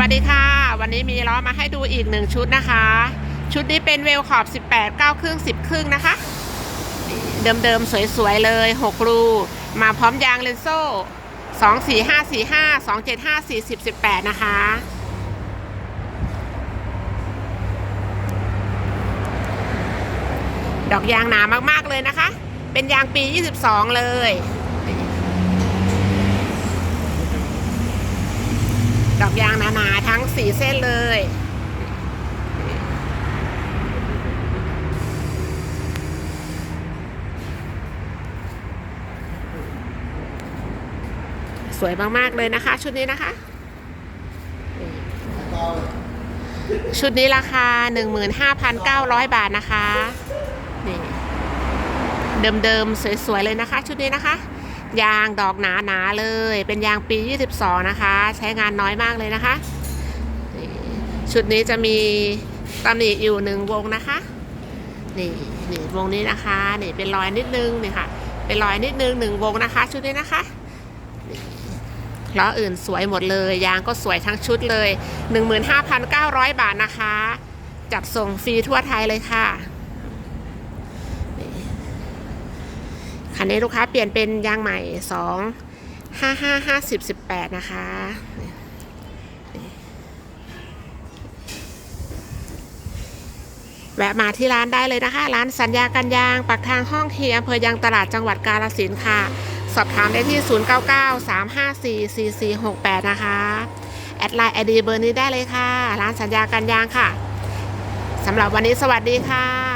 วัสดีค่ะ วันนี้มีล้อมาให้ดูอีกหนึ่งชุดนะคะ ชุดนี้เป็นเวลขอบ 18 9ครึ่ง10 ครึ่งนะคะ เดิมๆ สวยๆ เลย 6 รู มาพร้อมยางเลนโซ่ 2 4 5 4 5 2 7 5 4 10 18 นะคะ ดอกยางหนามากๆเลยนะคะ เป็นยางปี 22 เลยดอกยางหนาๆทั้ง สี่เส้นเลย สวยมากๆเลยนะคะ ชุดนี้นะคะ ชุดนี้ราคา 15,900 บาทนะคะนี่เดิมๆ สวย ๆ เลยนะคะ ชุดนี้นะคะยางดอกหนาๆเลย เป็นยางปี 22 นะคะ ใช้งานน้อยมากเลยนะคะ ชุดนี้จะมีตำหนิอยู่หนึ่งวงนะคะ นี่นี่วงนี้นะคะนี่เป็นรอยนิดนึงนี่ค่ะ เป็นรอยนิดนึงหนึ่งวงนะคะ ชุดนี้นะคะล้ออื่นสวยหมดเลย ยางก็สวยทั้งชุดเลย 15,900 บาทนะคะ จัดส่งฟรีทั่วไทยเลยค่ะคันนี้ลูกค้าเปลี่ยนเป็นยางใหม่สองห้าห้าห้าสิบสิบแปดนะคะ แวะมาที่ร้านได้เลยนะคะ ร้านสัญญากันยางปักทางห้องเฮียอำเภอยางตลาดจังหวัดกาฬสินธุ์ค่ะ สอบถามได้ที่ 0993544468 นะคะ แอดไลน์ไอดีเบอร์นี้ได้เลยค่ะ ร้านสัญญากันยางค่ะสำหรับวันนี้สวัสดีค่ะ